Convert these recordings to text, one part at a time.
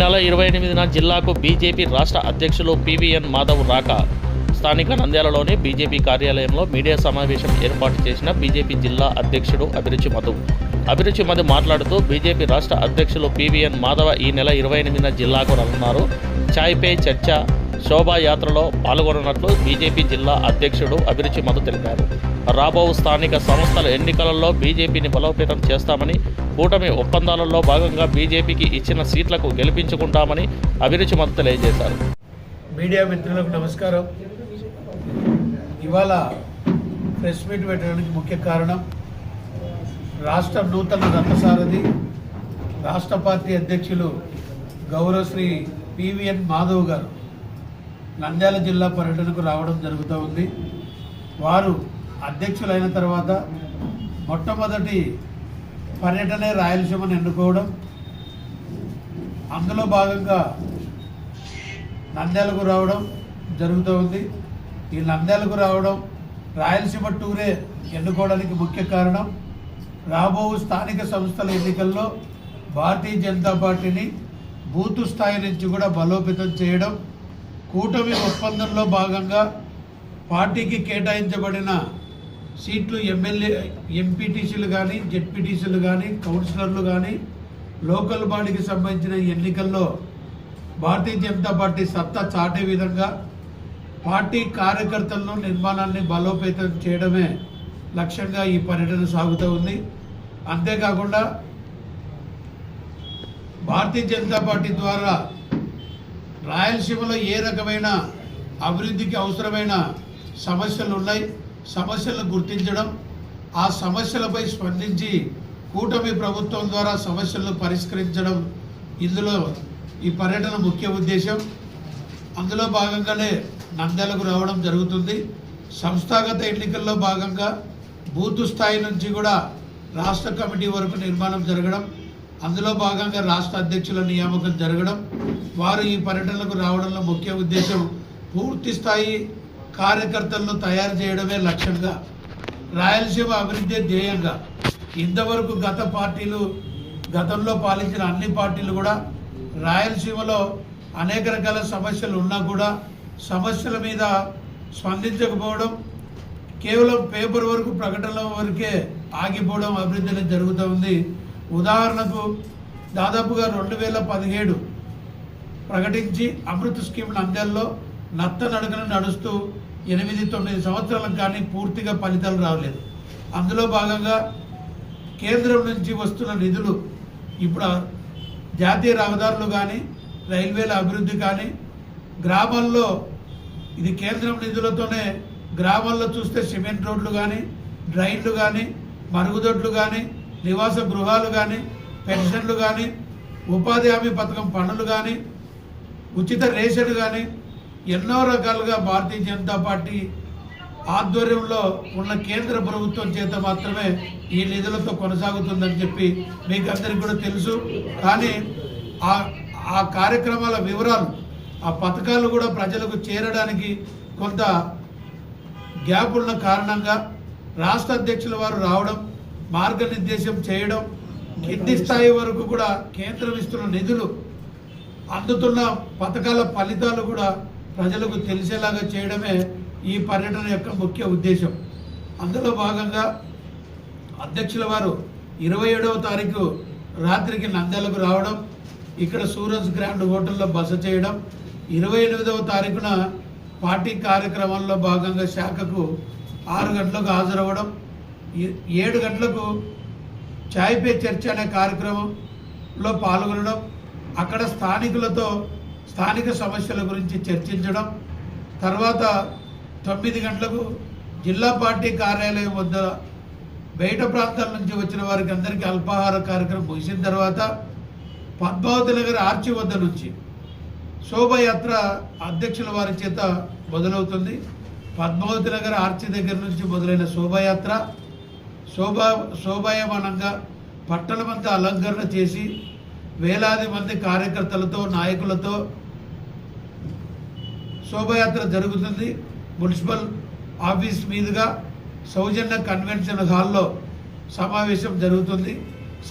నెల ఇరవై ఎనిమిదిన జిల్లాకు బీజేపీ రాష్ట్ర అధ్యక్షులు పివిఎన్ మాధవ్ రాక. స్థానిక నంద్యాలలోని బీజేపీ కార్యాలయంలో మీడియా సమావేశం ఏర్పాటు చేసిన బీజేపీ జిల్లా అధ్యక్షుడు అభిరుచి మధు. అభిరుచి మధు మాట్లాడుతూ బీజేపీ రాష్ట్ర అధ్యక్షులు పివిఎన్ మాధవ ఈ నెల ఇరవై ఎనిమిదిన జిల్లాకు రానున్నారు ఛాయ్ పే చర్చ శోభాయాత్రలో పాల్గొననున్నట్లు బీజేపీ జిల్లా అధ్యక్షుడు అభిరుచి మధు తెలిపారు. రాబో స్థానిక సంస్థల ఎన్నికలలో బీజేపీని బలోపేతం చేస్తామని కూటమి ఒప్పందాలలో భాగంగా బీజేపీకి ఇచ్చిన సీట్లకు గెలిపించుకుంటామని అభిరుచి మధు తెలియజేశారు. మీడియా మిత్రులకు నమస్కారం. ఇవాళ ప్రెస్ మీట్ పెట్టడానికి ముఖ్య కారణం రాష్ట్ర నూతన రథసారథి రాష్ట్ర పార్టీ అధ్యక్షులు గౌరవశ్రీ పివిఎన్ మాధవ్ గారు. నంద్యాల జిల్లా పర్యటనకు రావడం జరుగుతూ ఉంది. వారు అధ్యక్షులైన తర్వాత మొట్టమొదటి పర్యటనే రాయలసీమను ఎన్నుకోవడం. అందులో భాగంగా నంద్యాలకు రావడం జరుగుతూ ఉంది. ఈ నంద్యాలకు రావడం రాయలసీమ టూరే ఎన్నుకోవడానికి ముఖ్య కారణం. రాబో స్థానిక సంస్థల ఎన్నికల్లో భారతీయ జనతా పార్టీని బూతు స్థాయి నుంచి కూడా బలోపేతం చేయడం. కూటమి ఒప్పందంలో భాగంగా పార్టీకి కేటాయించబడిన సీట్లు ఎమ్మెల్యే ఎంపీటీసీలు కానీ జెడ్పీటీసీలు కానీ కౌన్సిలర్లు కానీ లోకల్ బాడీకి సంబంధించిన ఎన్నికల్లో భారతీయ జనతా పార్టీ సత్తా చాటే విధంగా పార్టీ కార్యకర్తలను నిర్మాణాన్ని బలోపేతం చేయడమే లక్ష్యంగా ఈ పర్యటన సాగుతూ ఉంది. అంతేకాకుండా భారతీయ జనతా పార్టీ ద్వారా రాయలసీమలో ఏ రకమైన అభివృద్ధికి అవసరమైన సమస్యలు ఉన్నాయి? సమస్యలను గుర్తించడం ఆ సమస్యలపై స్పందించి కూటమి ప్రభుత్వం ద్వారా సమస్యలను పరిష్కరించడం ఇందులో ఈ పర్యటన ముఖ్య ఉద్దేశం. అందులో భాగంగానే నంద్యాలకు రావడం జరుగుతుంది. సంస్థాగత ఎన్నికల్లో భాగంగా బూత్ స్థాయి నుంచి కూడా రాష్ట్ర కమిటీ వరకు నిర్మాణం జరగడం అందులో భాగంగా రాష్ట్ర అధ్యక్షుల నియామకం జరగడం వారు ఈ పర్యటనకు రావడంలో ముఖ్య ఉద్దేశం పూర్తి స్థాయి కార్యకర్తలను తయారు చేయడమే లక్ష్యంగా రాయలసీమ అభివృద్ధి ధ్యేయంగా. ఇంతవరకు గత పార్టీలు గతంలో పాలించిన అన్ని పార్టీలు కూడా రాయలసీమలో అనేక రకాల సమస్యలు ఉన్నా కూడా సమస్యల మీద స్పందించకపోవడం కేవలం పేపర్ వరకు ప్రకటనల వరకే ఆగిపోవడం అభివృద్ధి అనేది జరుగుతూ ఉంది. ఉదాహరణకు దాదాపుగా రెండు వేల పదిహేడు ప్రకటించి అమృత్ స్కీమ్ నంద్యాలలో నత్త నడుకను నడుస్తూ ఎనిమిది తొమ్మిది సంవత్సరాలకు కానీ పూర్తిగా ఫలితాలు రావలేదు. అందులో భాగంగా కేంద్రం నుంచి వస్తున్న నిధులు ఇప్పుడు జాతీయ రహదారులు కానీ రైల్వేల అభివృద్ధి కానీ గ్రామాల్లో ఇది కేంద్రం నిధులతోనే గ్రామాల్లో చూస్తే సిమెంట్ రోడ్లు కానీ డ్రైన్లు కానీ మరుగుదొడ్లు కానీ నివాస గృహాలు కానీ పెన్షన్లు కానీ ఉపాధి హామీ పథకం పనులు కానీ ఉచిత రేషన్ కానీ ఎన్నో రకాలుగా భారతీయ జనతా పార్టీ ఆధ్వర్యంలో ఉన్న కేంద్ర ప్రభుత్వం చేత మాత్రమే ఈ నిధులతో కొనసాగుతుందని చెప్పి మీకు అందరికి కూడా తెలుసు. కానీ ఆ ఆ కార్యక్రమాల వివరాలు ఆ పథకాలు కూడా ప్రజలకు చేరడానికి కొంత గ్యాప్ ఉన్న కారణంగా రాష్ట్ర అధ్యక్షుల వారు రావడం మార్గనిర్దేశం చేయడం కింది స్థాయి వరకు కూడా కేంద్రం ఇస్తున్న నిధులు అందుతున్న పథకాల ఫలితాలు కూడా ప్రజలకు తెలిసేలాగా చేయడమే ఈ పర్యటన యొక్క ముఖ్య ఉద్దేశం. అందులో భాగంగా అధ్యక్షుల వారు ఇరవై ఏడవ తారీఖు రాత్రికి నంద్యాలకు రావడం ఇక్కడ సూరజ్ గ్రాండ్ హోటల్లో బస చేయడం ఇరవై ఎనిమిదవ తారీఖున పార్టీ కార్యక్రమంలో భాగంగా శాఖకు ఆరు గంటలకు హాజరవ్వడం ఏడు గంటలకు చాయ్ పే చర్చ అనే కార్యక్రమంలో పాల్గొనడం అక్కడ స్థానికులతో స్థానిక సమస్యల గురించి చర్చించడం తర్వాత తొమ్మిది గంటలకు జిల్లా పార్టీ కార్యాలయం వద్ద బయట ప్రాంతాల నుంచి వచ్చిన వారికి అందరికీ అల్పాహార కార్యక్రమం ముగిసిన తర్వాత పద్మావతి నగర్ ఆర్చి వద్ద నుంచి శోభయాత్ర అధ్యక్షుల వారి చేత మొదలవుతుంది. పద్మావతి నగర్ ఆర్చి దగ్గర నుంచి మొదలైన శోభయాత్ర శోభా శోభాయమానంగా పట్టణమంతా అలంకరణ చేసి వేలాది మంది కార్యకర్తలతో నాయకులతో శోభయాత్ర జరుగుతుంది. మున్సిపల్ ఆఫీస్ మీదుగా సౌజన్య కన్వెన్షన్ హాల్లో సమావేశం జరుగుతుంది.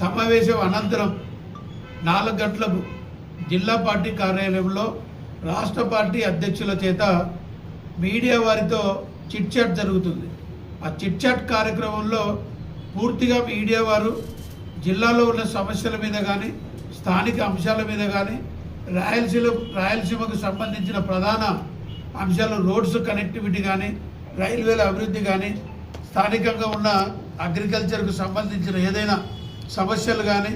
సమావేశం అనంతరం నాలుగు గంటలకు జిల్లా పార్టీ కార్యాలయంలో రాష్ట్ర పార్టీ అధ్యక్షుల చేత మీడియా వారితో చిట్చాట్ జరుగుతుంది. ఆ చిట్చాట్ కార్యక్రమంలో పూర్తిగా మీడియా వారు జిల్లాలో ఉన్న సమస్యల మీద కానీ స్థానిక అంశాల మీద కానీ రాయలసీమ రాయలసీమకు సంబంధించిన ప్రధాన అంశాలు రోడ్స్ కనెక్టివిటీ కానీ రైల్వేల అభివృద్ధి కానీ స్థానికంగా ఉన్న అగ్రికల్చర్కు సంబంధించిన ఏదైనా సమస్యలు కానీ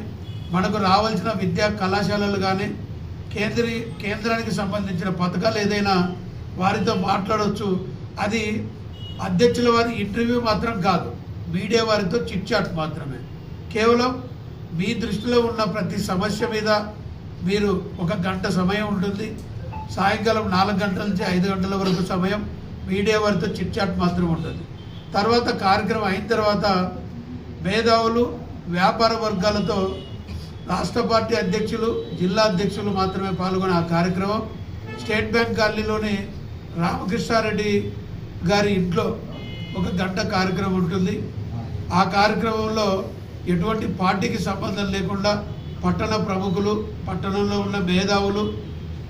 మనకు రావాల్సిన విద్యా కళాశాలలు కానీ కేంద్రీ కేంద్రానికి సంబంధించిన పథకాలు ఏదైనా వారితో మాట్లాడవచ్చు అది అధ్యక్షుల వారి ఇంటర్వ్యూ మాత్రం కాదు. మీడియా వారితో చిట్ చాట్ మాత్రమే. కేవలం మీ దృష్టిలో ఉన్న ప్రతి సమస్య మీద మీరు ఒక గంట సమయం ఉంటుంది. సాయంకాలం నాలుగు గంటల నుంచి ఐదు గంటల వరకు సమయం మీడియా వారితో చిట్ చాట్ మాత్రం ఉంటుంది. తర్వాత కార్యక్రమం అయిన తర్వాత మేధావులు వ్యాపార వర్గాలతో రాష్ట్ర పార్టీ అధ్యక్షులు జిల్లా అధ్యక్షులు మాత్రమే పాల్గొనే ఆ కార్యక్రమం. స్టేట్ బ్యాంక్ కాలనీలోని రామకృష్ణారెడ్డి గారి ఇంట్లో ఒక గంట కార్యక్రమం ఉంటుంది. ఆ కార్యక్రమంలో ఎటువంటి పార్టీకి సంబంధం లేకుండా పట్టణ ప్రముఖులు పట్టణంలో ఉన్న మేధావులు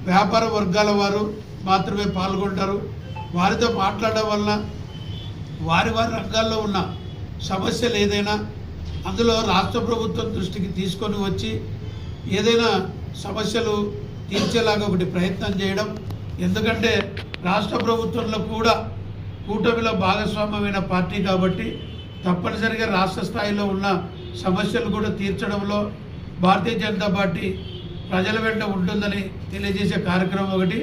వ్యాపార వర్గాల వారు మాత్రమే పాల్గొంటారు. వారితో మాట్లాడడం వలన వారి వారి రంగాల్లో ఉన్న సమస్యలు ఏదైనా అందులో రాష్ట్ర ప్రభుత్వం దృష్టికి తీసుకొని వచ్చి ఏదైనా సమస్యలు తీర్చేలాగా ఒకటి ప్రయత్నం చేయడం. ఎందుకంటే రాష్ట్ర ప్రభుత్వంలో కూడా కూటమిలో భాగస్వామ్యమైన పార్టీ కాబట్టి తప్పనిసరిగా రాష్ట్ర స్థాయిలో ఉన్న సమస్యలు కూడా తీర్చడంలో భారతీయ జనతా పార్టీ ప్రజల వెంట ఉంటుందని తెలియజేసే కార్యక్రమం ఒకటి.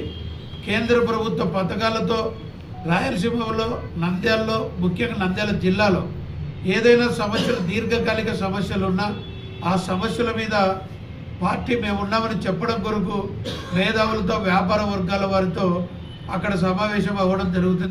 కేంద్ర ప్రభుత్వ పథకాలతో రాయలసీమలో నంద్యాలలో ముఖ్యంగా నంద్యాల జిల్లాలో ఏదైనా సమస్యలు దీర్ఘకాలిక సమస్యలు ఉన్నా ఆ సమస్యల మీద పార్టీ మేము ఉన్నామని చెప్పడం కొరకు మేధావులతో వ్యాపార వర్గాల వారితో అక్కడ సమావేశం అవ్వడం జరుగుతుంది.